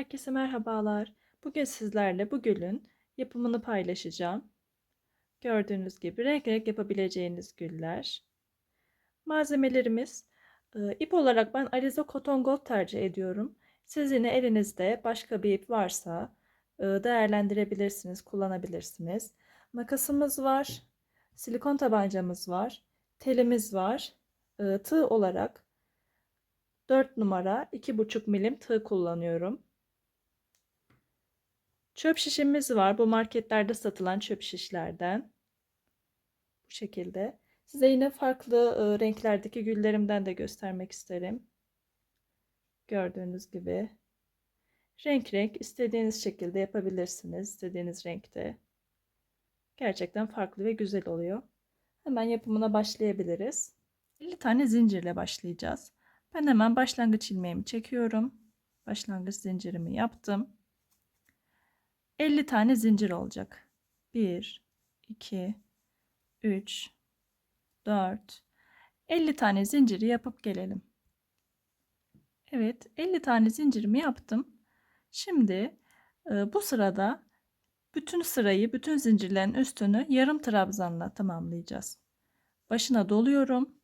Herkese merhabalar. Bugün sizlerle bu gülün yapımını paylaşacağım. Gördüğünüz gibi renk renk yapabileceğiniz güller. Malzemelerimiz e, ip olarak ben Alize Cotton Gold tercih ediyorum. Siz yine elinizde başka bir ip varsa e, değerlendirebilirsiniz, kullanabilirsiniz. Makasımız var, silikon tabancamız var, telimiz var. E, Tığ olarak 4 numara 2,5 milim tığ kullanıyorum. Çöp şişimiz var. Bu marketlerde satılan çöp şişlerden. Bu şekilde. Size yine farklı e, renklerdeki güllerimden de göstermek isterim. Gördüğünüz gibi. Renk renk istediğiniz şekilde yapabilirsiniz. istediğiniz renkte. Gerçekten farklı ve güzel oluyor. Hemen yapımına başlayabiliriz. 50 tane zincirle başlayacağız. Ben hemen başlangıç ilmeğimi çekiyorum. Başlangıç zincirimi yaptım. 50 tane zincir olacak. 1 2 3 4 50 tane zinciri yapıp gelelim. Evet, 50 tane zincirimi yaptım. Şimdi e, bu sırada bütün sırayı, bütün zincirlerin üstünü yarım trabzanla tamamlayacağız. Başına doluyorum.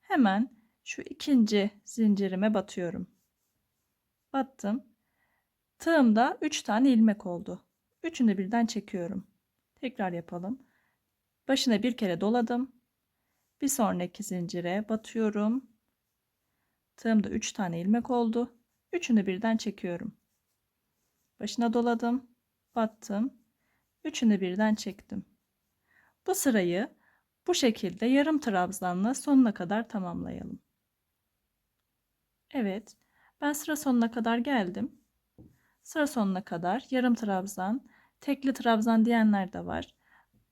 Hemen şu ikinci zincirime batıyorum. Battım. Tığımda 3 tane ilmek oldu. Üçünü birden çekiyorum. Tekrar yapalım. Başına bir kere doladım. Bir sonraki zincire batıyorum. Tığımda 3 tane ilmek oldu. Üçünü birden çekiyorum. Başına doladım. Battım. Üçünü birden çektim. Bu sırayı bu şekilde yarım trabzanla sonuna kadar tamamlayalım. Evet. Ben sıra sonuna kadar geldim. Sıra sonuna kadar yarım trabzan, tekli trabzan diyenler de var.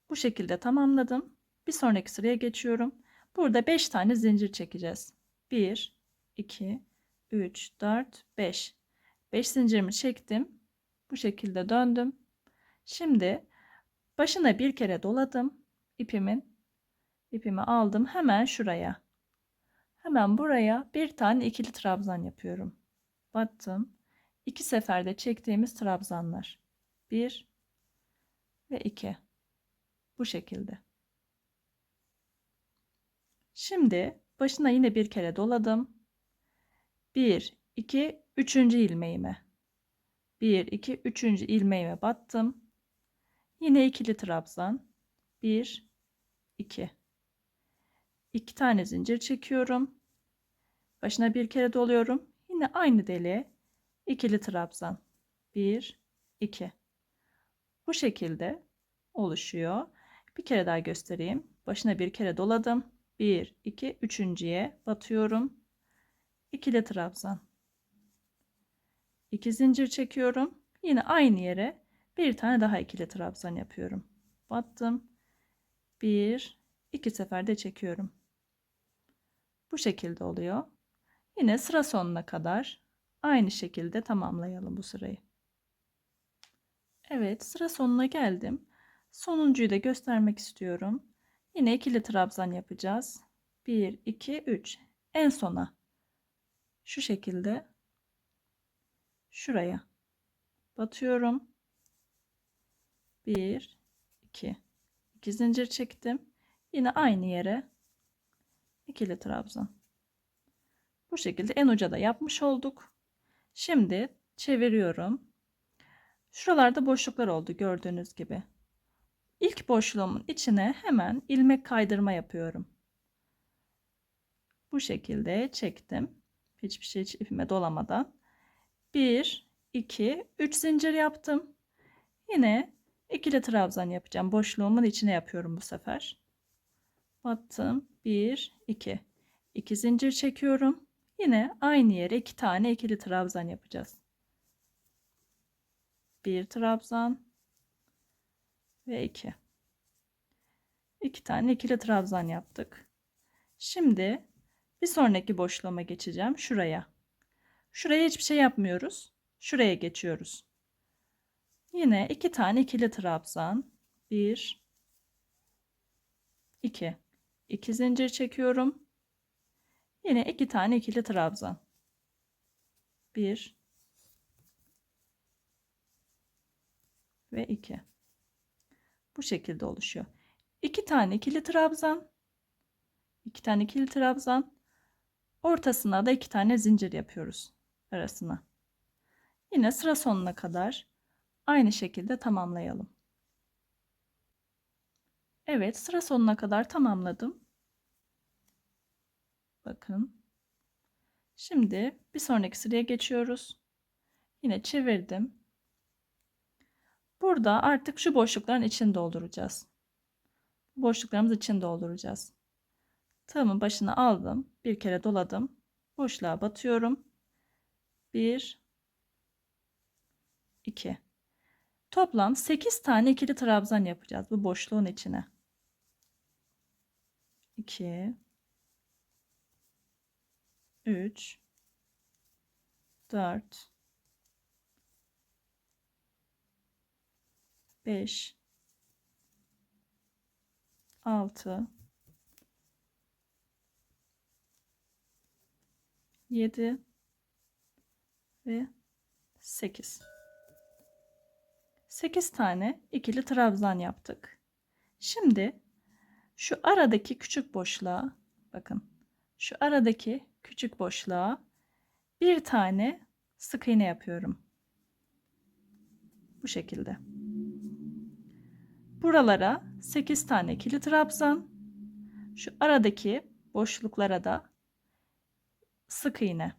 Bu şekilde tamamladım. Bir sonraki sıraya geçiyorum. Burada 5 tane zincir çekeceğiz. 1, 2, 3, 4, 5. 5 zincirimi çektim. Bu şekilde döndüm. Şimdi başına bir kere doladım. ipimin. ipimi aldım hemen şuraya. Hemen buraya bir tane ikili trabzan yapıyorum. Battım. İki seferde çektiğimiz trabzanlar. Bir ve iki. Bu şekilde. Şimdi başına yine bir kere doladım. Bir, iki, üçüncü ilmeğime. Bir, iki, üçüncü ilmeğime battım. Yine ikili trabzan. Bir, iki. 2 tane zincir çekiyorum. Başına bir kere doluyorum. Yine aynı deliğe ikili trabzan. 1 2 Bu şekilde oluşuyor. Bir kere daha göstereyim. Başına bir kere doladım. 1 2 üçüncüye batıyorum. İkili trabzan. 2 zincir çekiyorum. Yine aynı yere bir tane daha ikili trabzan yapıyorum. Battım. 1 2 seferde çekiyorum. Bu şekilde oluyor. Yine sıra sonuna kadar aynı şekilde tamamlayalım bu sırayı. Evet sıra sonuna geldim. Sonuncuyu da göstermek istiyorum. Yine ikili trabzan yapacağız. 1, 2, 3. En sona şu şekilde şuraya batıyorum. 1, 2. 2 zincir çektim. Yine aynı yere ikili trabzan. Bu şekilde en uca da yapmış olduk. Şimdi çeviriyorum. Şuralarda boşluklar oldu gördüğünüz gibi. İlk boşluğumun içine hemen ilmek kaydırma yapıyorum. Bu şekilde çektim. Hiçbir şey ipime dolamadan. 1, 2, 3 zincir yaptım. Yine ikili trabzan yapacağım. Boşluğumun içine yapıyorum bu sefer. Battım. 1 2 2 zincir çekiyorum. Yine aynı yere iki tane ikili trabzan yapacağız. Bir trabzan ve iki. İki tane ikili trabzan yaptık. Şimdi bir sonraki boşluğuma geçeceğim. Şuraya. Şuraya hiçbir şey yapmıyoruz. Şuraya geçiyoruz. Yine iki tane ikili trabzan. Bir, iki. 2 zincir çekiyorum. Yine iki tane ikili trabzan. Bir ve iki. Bu şekilde oluşuyor. İki tane ikili trabzan. iki tane ikili trabzan. Ortasına da iki tane zincir yapıyoruz arasına. Yine sıra sonuna kadar aynı şekilde tamamlayalım. Evet sıra sonuna kadar tamamladım. Bakın. Şimdi bir sonraki sıraya geçiyoruz. Yine çevirdim. Burada artık şu boşlukların içini dolduracağız. Boşluklarımız için dolduracağız. Tığımın başına aldım. Bir kere doladım. Boşluğa batıyorum. 1 2 Toplam 8 tane ikili trabzan yapacağız bu boşluğun içine. 2 3 4 5 6 7 ve 8 8 tane ikili trabzan yaptık. Şimdi şu aradaki küçük boşluğa bakın. Şu aradaki küçük boşluğa bir tane sık iğne yapıyorum. Bu şekilde. Buralara 8 tane ikili trabzan. Şu aradaki boşluklara da sık iğne.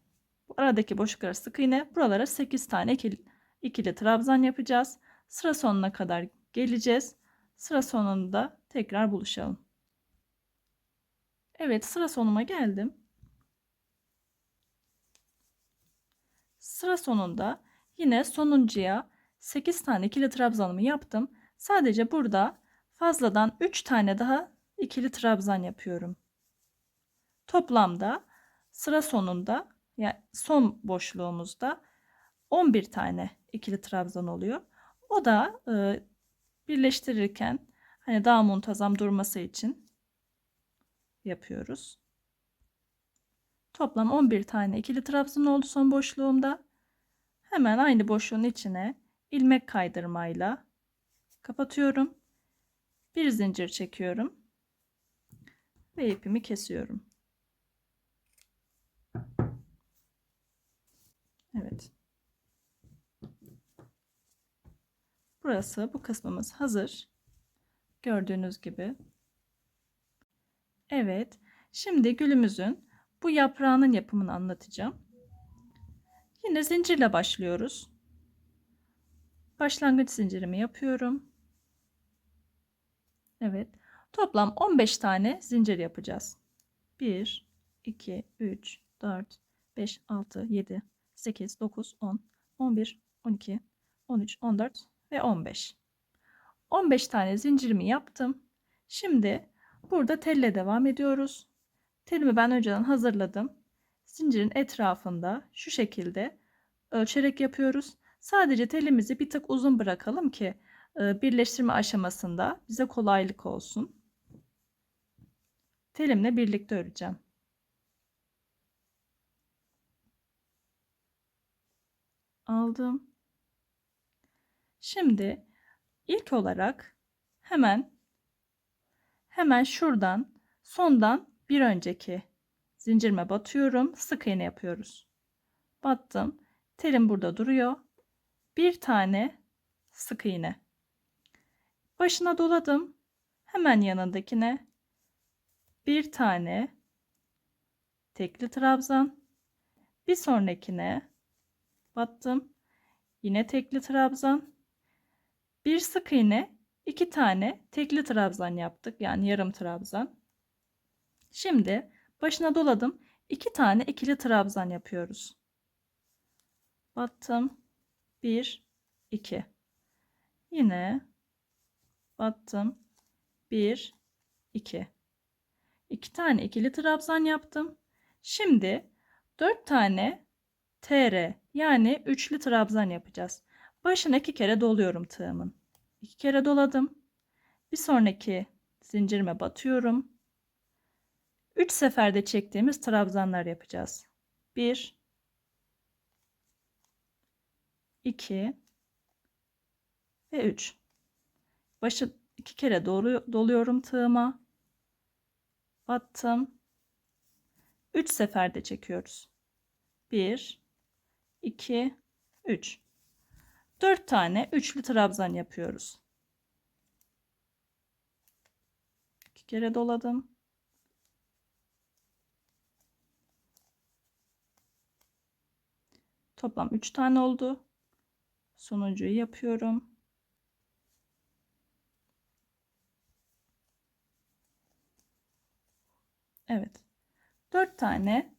Bu aradaki boşluklara sık iğne. Buralara 8 tane ikili, ikili trabzan yapacağız. Sıra sonuna kadar geleceğiz. Sıra sonunda tekrar buluşalım. Evet sıra sonuma geldim. Sıra sonunda yine sonuncuya 8 tane ikili trabzanımı yaptım. Sadece burada fazladan 3 tane daha ikili trabzan yapıyorum. Toplamda sıra sonunda yani son boşluğumuzda 11 tane ikili trabzan oluyor. O da e, birleştirirken hani daha muntazam durması için yapıyoruz. Toplam 11 tane ikili trabzan oldu son boşluğumda. Hemen aynı boşluğun içine ilmek kaydırmayla kapatıyorum. Bir zincir çekiyorum ve ipimi kesiyorum. Evet. Burası bu kısmımız hazır. Gördüğünüz gibi. Evet. Şimdi gülümüzün bu yaprağının yapımını anlatacağım. Yine zincirle başlıyoruz. Başlangıç zincirimi yapıyorum. Evet. Toplam 15 tane zincir yapacağız. 1 2 3 4 5 6 7 8 9 10 11 12 13 14 ve 15. 15 tane zincirimi yaptım. Şimdi burada telle devam ediyoruz. Telimi ben önceden hazırladım. Zincirin etrafında şu şekilde ölçerek yapıyoruz. Sadece telimizi bir tık uzun bırakalım ki e, birleştirme aşamasında bize kolaylık olsun. Telimle birlikte öreceğim. Aldım. Şimdi ilk olarak hemen hemen şuradan sondan bir önceki zincirime batıyorum. Sık iğne yapıyoruz. Battım. Telim burada duruyor. Bir tane sık iğne. Başına doladım. Hemen yanındakine bir tane tekli trabzan. Bir sonrakine battım. Yine tekli trabzan. Bir sık iğne, iki tane tekli trabzan yaptık. Yani yarım trabzan. Şimdi başına doladım. iki tane ikili trabzan yapıyoruz. Battım. 1 2 Yine battım. 1 2 2 tane ikili trabzan yaptım. Şimdi 4 tane TR yani üçlü trabzan yapacağız. Başına iki kere doluyorum tığımın. İki kere doladım. Bir sonraki zincirime batıyorum. Üç seferde çektiğimiz trabzanlar yapacağız. Bir, iki ve 3. Başı iki kere dolu, doluyorum tığıma. Battım. 3 seferde çekiyoruz. 1 2 3 4 tane üçlü trabzan yapıyoruz. 2 kere doladım. Toplam 3 tane oldu. Sonuncuyu yapıyorum. Evet. 4 tane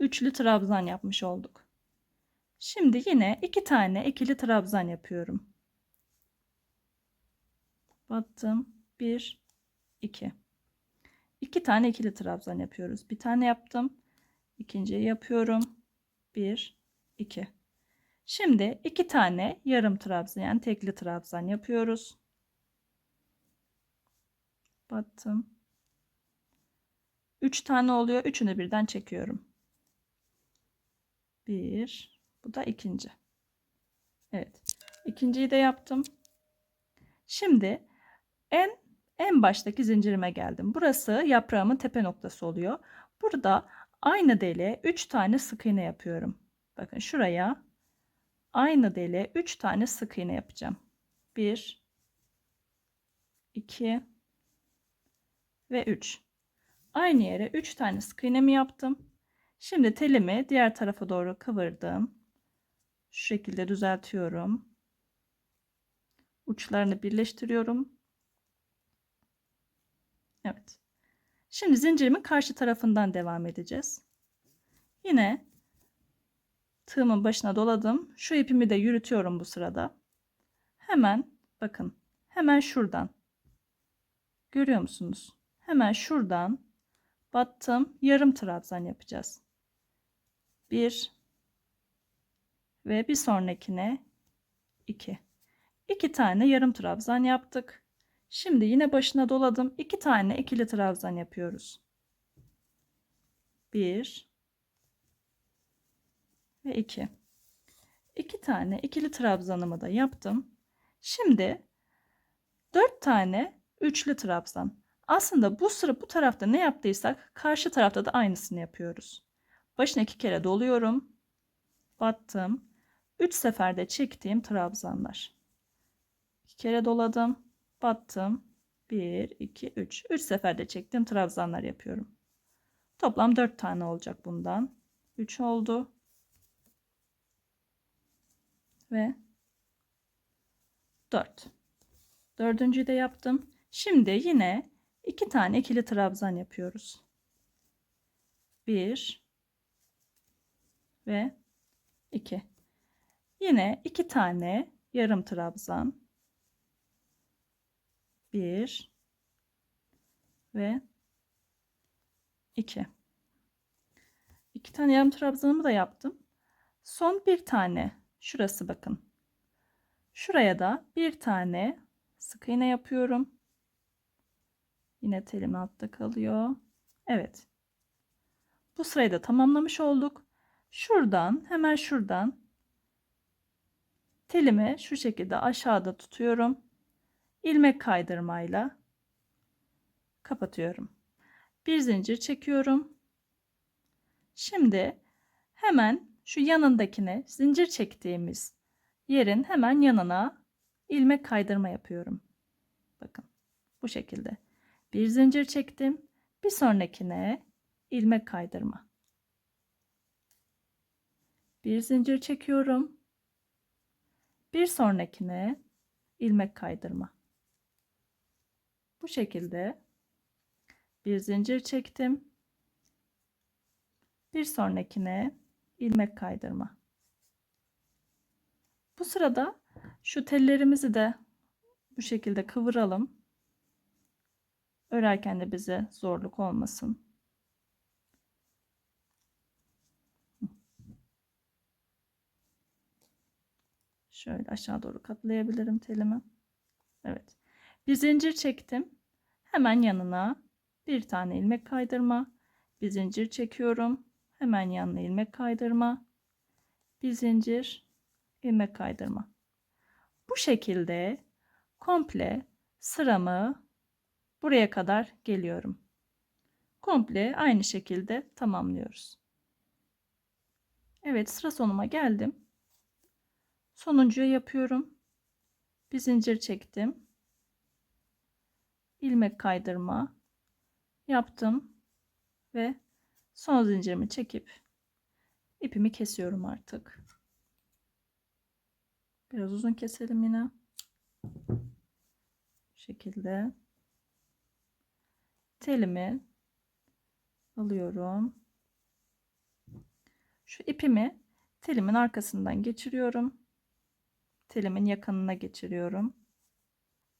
üçlü trabzan yapmış olduk. Şimdi yine 2 tane ikili trabzan yapıyorum. Battım. 1 2 2 tane ikili trabzan yapıyoruz. Bir tane yaptım. İkinciyi yapıyorum. 1 2 Şimdi 2 tane yarım trabzan yani tekli trabzan yapıyoruz. Battım. 3 tane oluyor. Üçünü birden çekiyorum. 1 bu da ikinci. Evet. İkinciyi de yaptım. Şimdi en en baştaki zincirime geldim. Burası yaprağımın tepe noktası oluyor. Burada aynı deliğe 3 tane sık iğne yapıyorum. Bakın şuraya aynı deliğe 3 tane sık iğne yapacağım. 1 2 ve 3. Aynı yere 3 tane sık iğnemi yaptım. Şimdi telimi diğer tarafa doğru kıvırdım. Şu şekilde düzeltiyorum. Uçlarını birleştiriyorum. Evet. Şimdi zincirimin karşı tarafından devam edeceğiz. Yine tığımın başına doladım. Şu ipimi de yürütüyorum bu sırada. Hemen bakın. Hemen şuradan. Görüyor musunuz? Hemen şuradan battım. Yarım trabzan yapacağız. Bir ve bir sonrakine 2. 2 tane yarım trabzan yaptık. Şimdi yine başına doladım. 2 tane ikili trabzan yapıyoruz. 1 ve 2. 2 tane ikili trabzanımı da yaptım. Şimdi 4 tane üçlü trabzan. Aslında bu sıra bu tarafta ne yaptıysak karşı tarafta da aynısını yapıyoruz. Başına iki kere doluyorum. Battım. 3 seferde çektiğim trabzanlar. 2 kere doladım, battım. 1 2 3. 3 seferde çektiğim trabzanlar yapıyorum. Toplam 4 tane olacak bundan. 3 oldu. Ve 4. Dördüncüyü de yaptım. Şimdi yine 2 tane ikili trabzan yapıyoruz. 1 ve 2. Yine iki tane yarım trabzan. Bir ve iki. İki tane yarım trabzanımı da yaptım. Son bir tane şurası bakın. Şuraya da bir tane sık iğne yapıyorum. Yine telim altta kalıyor. Evet. Bu sırayı da tamamlamış olduk. Şuradan hemen şuradan telimi şu şekilde aşağıda tutuyorum. ilmek kaydırmayla kapatıyorum. Bir zincir çekiyorum. Şimdi hemen şu yanındakine zincir çektiğimiz yerin hemen yanına ilmek kaydırma yapıyorum. Bakın bu şekilde. Bir zincir çektim. Bir sonrakine ilmek kaydırma. Bir zincir çekiyorum bir sonrakine ilmek kaydırma. Bu şekilde bir zincir çektim. Bir sonrakine ilmek kaydırma. Bu sırada şu tellerimizi de bu şekilde kıvıralım. Örerken de bize zorluk olmasın. Şöyle aşağı doğru katlayabilirim telimi. Evet. Bir zincir çektim. Hemen yanına bir tane ilmek kaydırma. Bir zincir çekiyorum. Hemen yanına ilmek kaydırma. Bir zincir, ilmek kaydırma. Bu şekilde komple sıramı buraya kadar geliyorum. Komple aynı şekilde tamamlıyoruz. Evet sıra sonuma geldim. Sonuncuyu yapıyorum. Bir zincir çektim. ilmek kaydırma yaptım ve son zincirimi çekip ipimi kesiyorum artık. Biraz uzun keselim yine. Bu şekilde telimi alıyorum. Şu ipimi telimin arkasından geçiriyorum. Telimin yakınına geçiriyorum.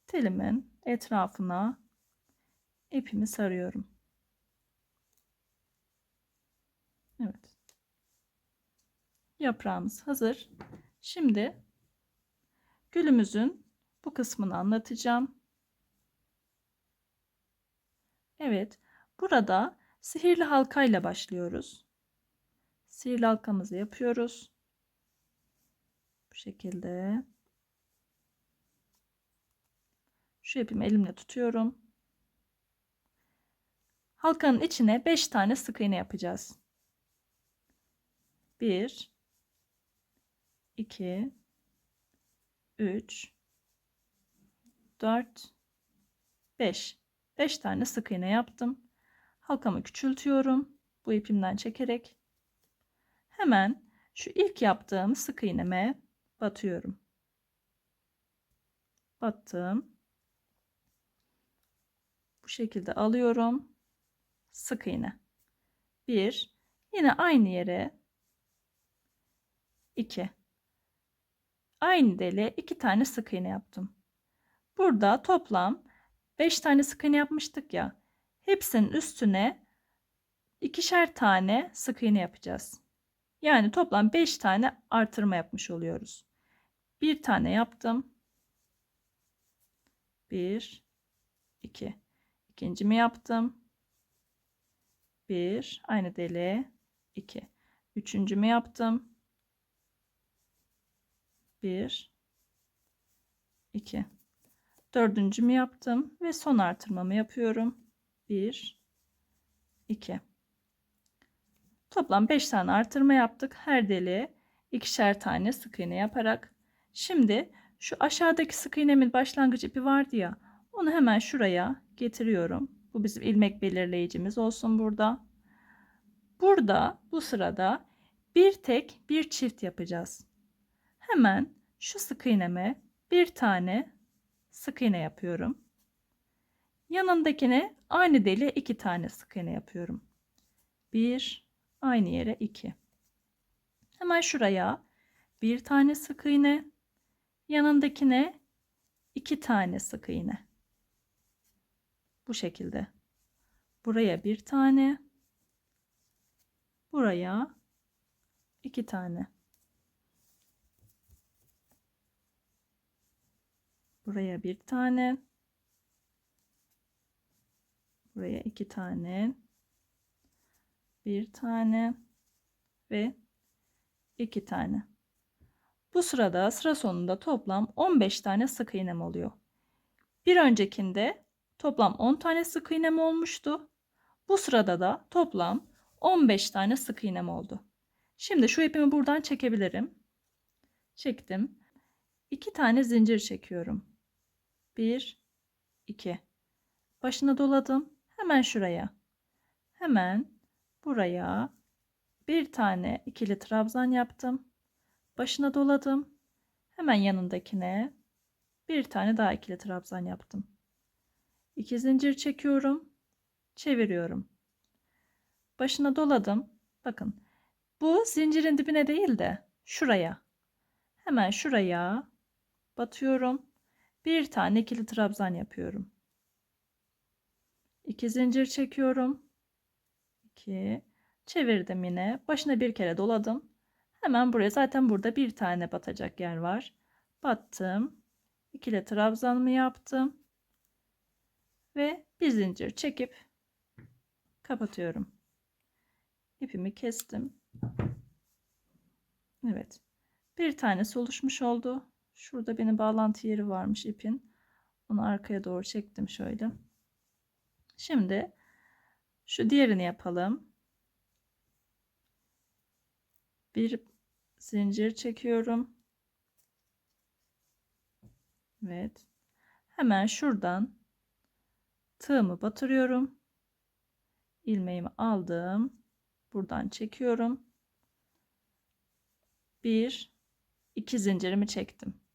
Telimin etrafına ipimi sarıyorum. Evet. Yaprağımız hazır. Şimdi gülümüzün bu kısmını anlatacağım. Evet, burada sihirli halkayla başlıyoruz. Sihirli halkamızı yapıyoruz. Bu şekilde. Şu ipimi elimle tutuyorum. Halkanın içine 5 tane sık iğne yapacağız. 1 2 3 4 5 5 tane sık iğne yaptım. Halkamı küçültüyorum. Bu ipimden çekerek hemen şu ilk yaptığım sık iğneme batıyorum. Battım. Bu şekilde alıyorum. Sık iğne. 1 yine aynı yere 2 aynı deliğe 2 tane sık iğne yaptım. Burada toplam 5 tane sık iğne yapmıştık ya. Hepsinin üstüne ikişer tane sık iğne yapacağız. Yani toplam 5 tane artırma yapmış oluyoruz. Bir tane yaptım. 1 2 İkincimi yaptım. 1 aynı deliğe 2 Üçüncümü yaptım. 1 2 Dördüncümü yaptım ve son artırmamı yapıyorum. 1 2 Toplam 5 tane artırma yaptık. Her deliğe ikişer tane sık iğne yaparak. Şimdi şu aşağıdaki sık iğnemin başlangıç ipi vardı ya. Onu hemen şuraya getiriyorum. Bu bizim ilmek belirleyicimiz olsun burada. Burada bu sırada bir tek bir çift yapacağız. Hemen şu sık iğneme bir tane sık iğne yapıyorum. Yanındakine aynı deliğe iki tane sık iğne yapıyorum. Bir, aynı yere iki. Hemen şuraya bir tane sık iğne, yanındakine iki tane sık iğne. Bu şekilde. Buraya bir tane, buraya iki tane. Buraya bir tane. Buraya iki tane. Bir tane ve iki tane. Bu sırada sıra sonunda toplam 15 tane sık iğnem oluyor. Bir öncekinde toplam 10 tane sık iğnem olmuştu. Bu sırada da toplam 15 tane sık iğnem oldu. Şimdi şu ipimi buradan çekebilirim. Çektim. 2 tane zincir çekiyorum. 1 2 başına doladım. Hemen şuraya. Hemen buraya bir tane ikili trabzan yaptım. Başına doladım. Hemen yanındakine bir tane daha ikili trabzan yaptım. 2 zincir çekiyorum. Çeviriyorum. Başına doladım. Bakın bu zincirin dibine değil de şuraya. Hemen şuraya batıyorum bir tane ikili trabzan yapıyorum. 2 zincir çekiyorum. 2 çevirdim yine. Başına bir kere doladım. Hemen buraya zaten burada bir tane batacak yer var. Battım. İkili trabzanımı yaptım. Ve bir zincir çekip kapatıyorum. İpimi kestim. Evet. Bir tanesi oluşmuş oldu. Şurada benim bağlantı yeri varmış ipin. Bunu arkaya doğru çektim şöyle. Şimdi şu diğerini yapalım. Bir zincir çekiyorum. Evet. Hemen şuradan tığımı batırıyorum. ilmeğimi aldım. Buradan çekiyorum. Bir, iki zincirimi çektim.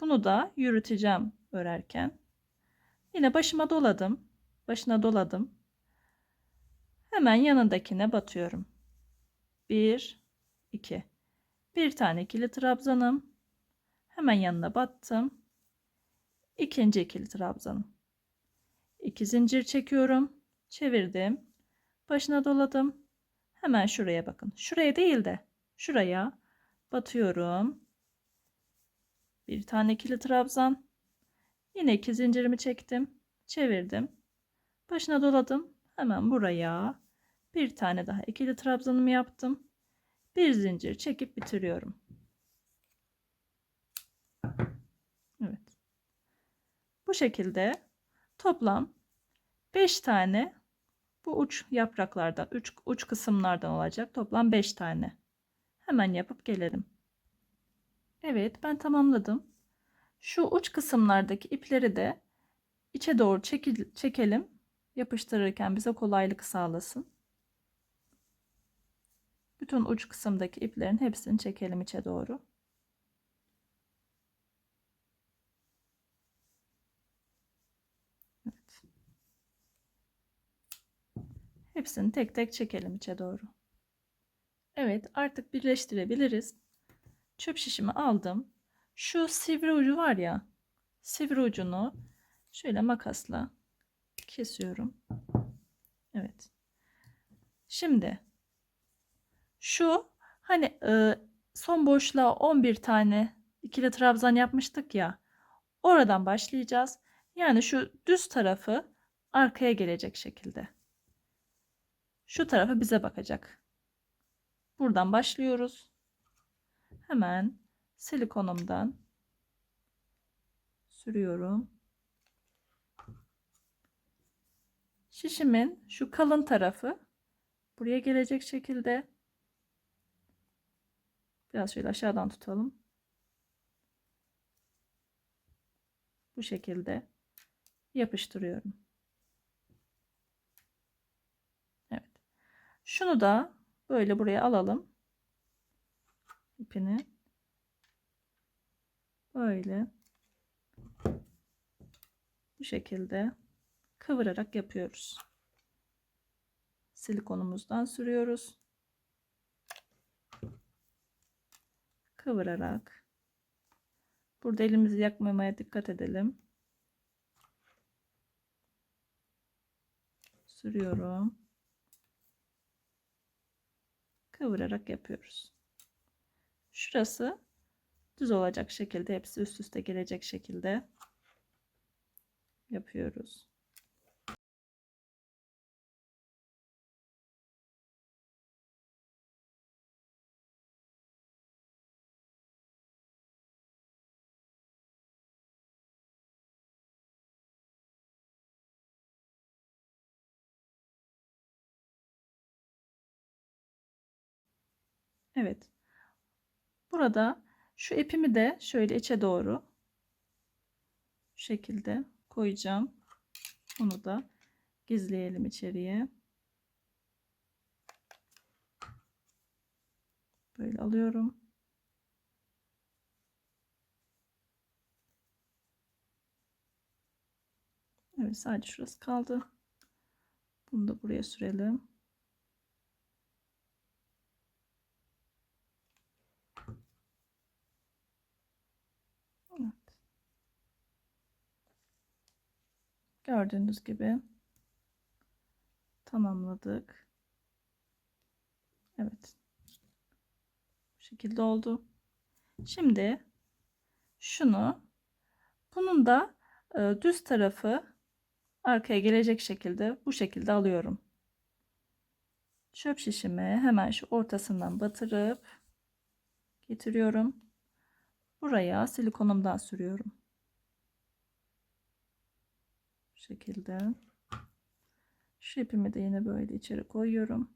Bunu da yürüteceğim örerken. Yine başıma doladım. Başına doladım. Hemen yanındakine batıyorum. 1 2 bir tane ikili trabzanım. Hemen yanına battım. İkinci ikili trabzanım. İki zincir çekiyorum. Çevirdim. Başına doladım. Hemen şuraya bakın. Şuraya değil de şuraya batıyorum. Bir tane ikili trabzan. Yine iki zincirimi çektim. Çevirdim. Başına doladım. Hemen buraya bir tane daha ikili trabzanımı yaptım. Bir zincir çekip bitiriyorum. Evet. Bu şekilde toplam 5 tane bu uç yapraklardan, uç, uç kısımlardan olacak. Toplam 5 tane. Hemen yapıp gelelim. Evet ben tamamladım. Şu uç kısımlardaki ipleri de içe doğru çekelim. Yapıştırırken bize kolaylık sağlasın. Bütün uç kısımdaki iplerin hepsini çekelim içe doğru. Evet. Hepsini tek tek çekelim içe doğru. Evet artık birleştirebiliriz. Çöp şişimi aldım. Şu sivri ucu var ya. Sivri ucunu şöyle makasla kesiyorum. Evet. Şimdi şu hani e, son boşluğa 11 tane ikili trabzan yapmıştık ya. Oradan başlayacağız. Yani şu düz tarafı arkaya gelecek şekilde. Şu tarafı bize bakacak. Buradan başlıyoruz. Hemen silikonumdan sürüyorum. Şişimin şu kalın tarafı buraya gelecek şekilde biraz şöyle aşağıdan tutalım. Bu şekilde yapıştırıyorum. Evet. Şunu da böyle buraya alalım. İpini. Böyle. Bu şekilde kıvırarak yapıyoruz. Silikonumuzdan sürüyoruz. Kıvırarak. Burada elimizi yakmamaya dikkat edelim. Sürüyorum. Kıvırarak yapıyoruz. Şurası düz olacak şekilde hepsi üst üste gelecek şekilde yapıyoruz. Evet. Burada şu ipimi de şöyle içe doğru şu şekilde koyacağım. Onu da gizleyelim içeriye. Böyle alıyorum. Evet sadece şurası kaldı. Bunu da buraya sürelim. Gördüğünüz gibi tamamladık. Evet. Bu şekilde oldu. Şimdi şunu bunun da e, düz tarafı arkaya gelecek şekilde bu şekilde alıyorum. Çöp şişimi hemen şu ortasından batırıp getiriyorum. Buraya silikonumdan sürüyorum. Şekilde. Şu ipimi de yine böyle içeri koyuyorum.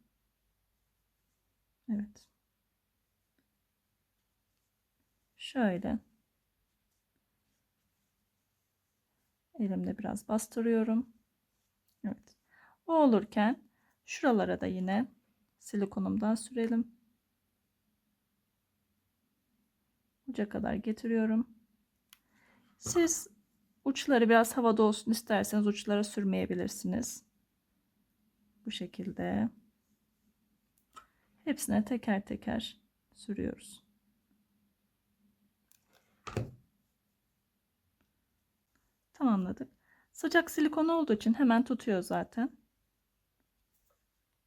Evet. Şöyle. Elimle biraz bastırıyorum. Evet. O olurken şuralara da yine silikonumdan sürelim. Uca kadar getiriyorum. Siz uçları biraz havada olsun isterseniz uçlara sürmeyebilirsiniz. Bu şekilde. Hepsine teker teker sürüyoruz. Tamamladık. Sıcak silikon olduğu için hemen tutuyor zaten.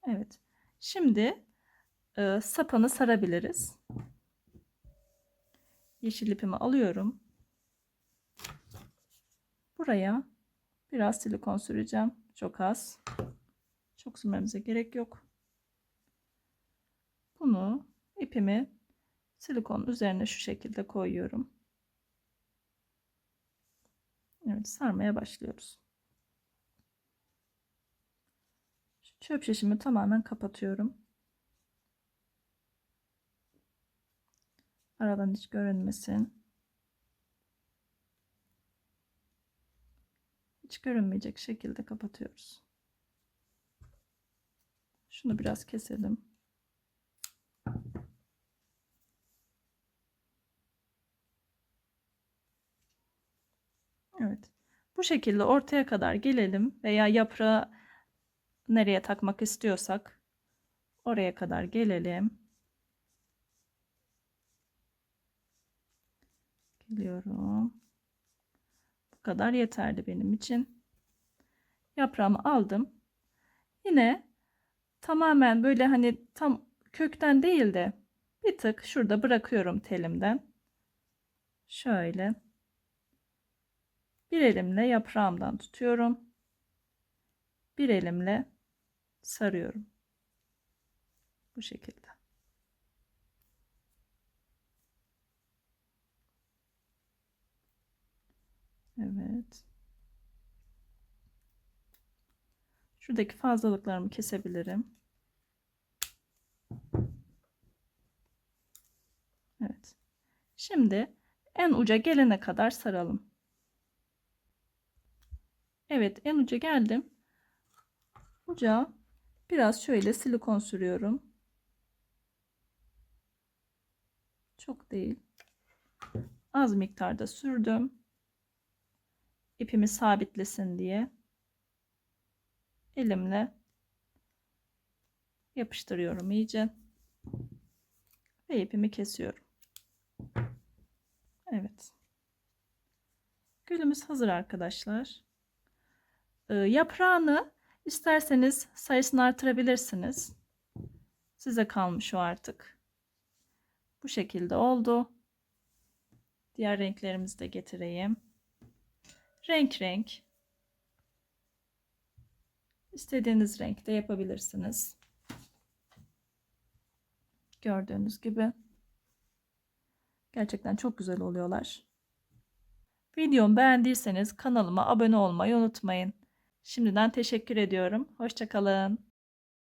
Evet. Şimdi e, sapanı sarabiliriz. Yeşil ipimi alıyorum. Buraya biraz silikon süreceğim. Çok az. Çok sürmemize gerek yok. Bunu ipimi silikonun üzerine şu şekilde koyuyorum. Evet sarmaya başlıyoruz. Şu çöp şişimi tamamen kapatıyorum. Aradan hiç görünmesin. Görünmeyecek şekilde kapatıyoruz. Şunu biraz keselim. Evet. Bu şekilde ortaya kadar gelelim veya yaprağı nereye takmak istiyorsak oraya kadar gelelim. Geliyorum. Kadar yeterli benim için. Yaprağımı aldım. Yine tamamen böyle hani tam kökten değil de bir tık şurada bırakıyorum telimden. Şöyle. Bir elimle yaprağımdan tutuyorum. Bir elimle sarıyorum. Bu şekilde. Evet. Şuradaki fazlalıklarımı kesebilirim. Evet. Şimdi en uca gelene kadar saralım. Evet en uca geldim. Uca biraz şöyle silikon sürüyorum. Çok değil. Az miktarda sürdüm. İpimi sabitlesin diye elimle yapıştırıyorum iyice ve ipimi kesiyorum. Evet. Gülümüz hazır arkadaşlar. Ee, yaprağını isterseniz sayısını artırabilirsiniz. Size kalmış o artık. Bu şekilde oldu. Diğer renklerimizi de getireyim. Renk renk. İstediğiniz renkte yapabilirsiniz. Gördüğünüz gibi. Gerçekten çok güzel oluyorlar. Videomu beğendiyseniz kanalıma abone olmayı unutmayın. Şimdiden teşekkür ediyorum. Hoşçakalın.